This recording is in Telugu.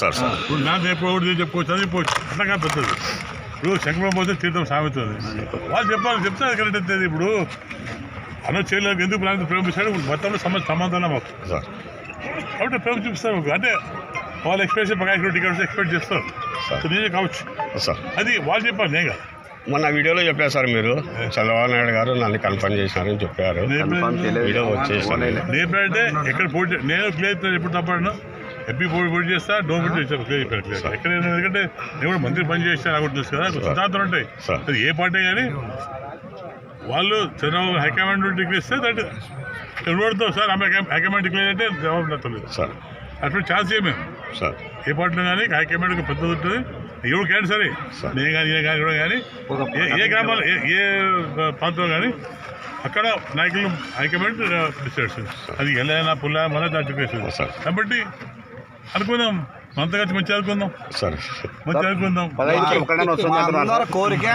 Sir sir. ఇప్పుడు నా ఒకటి చెప్పుకోవచ్చు అది చెప్పుకోవచ్చు అట్లా కాదు పెద్దది. ఇప్పుడు శంకరం పోతే తీర్థం సామెతుంది వాళ్ళు చెప్పాలి చెప్తే అది కరెక్ట్ అవుతుంది ఇప్పుడు. అన్న చేయలేదు ఎందుకు ప్లాన్ ప్రేమిస్తాడు మొత్తంలో సమస్య సమాధానం మాకు. సార్. కాబట్టి ప్రేమ చూపిస్తారు. అంటే వాళ్ళు express Prakash Reddy tickets expect చేస్తారు. నేనే కావచ్చు. సార్. అది వాళ్ళు చెప్పాలి నేను కాదు. మొన్న వీడియోలో చెప్పారు సార్ మీరు. చంద్రబాబు నాయుడు గారు నన్ను కన్ఫర్మ్ చేసినారని చెప్పారు. నేను వీడియో వచ్చేసాను నేను అంటే ఎక్కడ పోటీ నేను క్లియర్ ఎప్పుడు తప్పను ఎంపీ పోటీ పోటీ చేస్తా డోర్ పోటీ చేస్తాను క్లియర్ చెప్పాను క్లియర్ ఎక్కడ ఎందుకంటే నేను కూడా మంత్రి పని చేస్తాను నాకు తెలుసు కదా సిద్ధాంతాలు ఉంటాయి సార్. అది ఏ పార్టీ కానీ వాళ్ళు చంద్రబాబు హైకమాండ్ డిక్లేర్ ఇస్తే దట్ ఎవరితో సార్ ఆమె హైకమాండ్ డిక్లేర్ అంటే జవాబు నాకు తెలియదు సార్. అట్లా ఛాన్స్ ఏ మేము సార్. ఏ పార్టీలో కానీ హైకమాండ్ పెద్దది ఉంటుంది. ఎవరు కానీ సరే. నేను కానీ నేను కానీ ఎవరు కానీ ఏ ఏ గ్రామాలు ఏ ఏ ప్రాంతంలో కానీ అక్కడ నాయకులు హైకమాండ్ డిసైడ్స్ అది ఎల్లైనా పుల్ల మన దాని చెప్పేసి సార్. కాబట్టి అనుకుందాం. మనతో కలిసి మంచి అనుకుందాం సరే. మంచి అనుకుందాం అందరి కోరిక